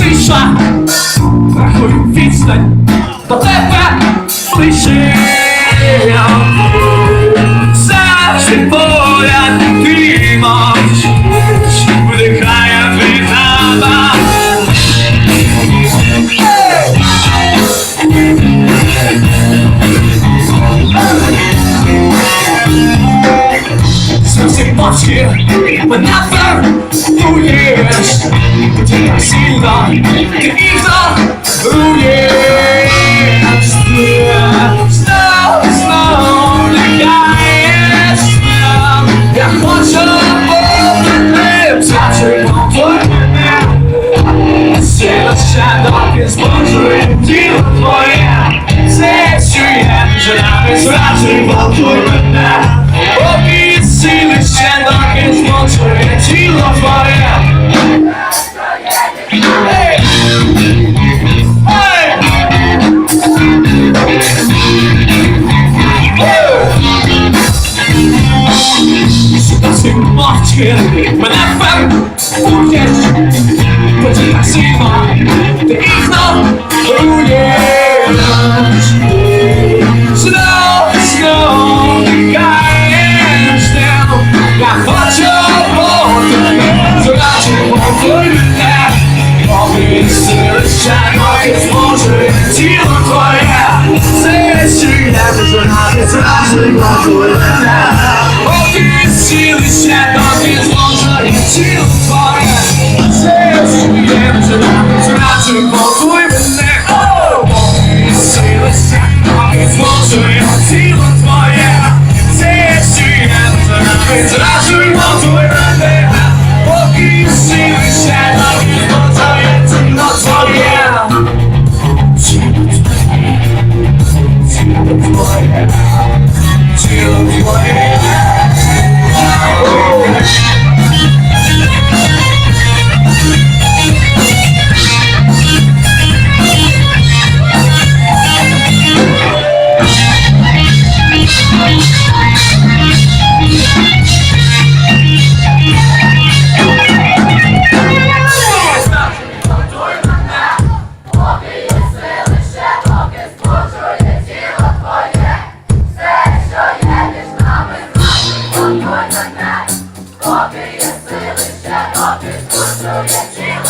прийшла, рахую відстань до тебе ближче. Московские But nothing уешь Ты так сильно, ты игноруешь Снова, снова влияешь Я хочу улыбнуться Чему Сердце долг использует Дело твое Здесь чует Жена без разрыва Турбина But if I see my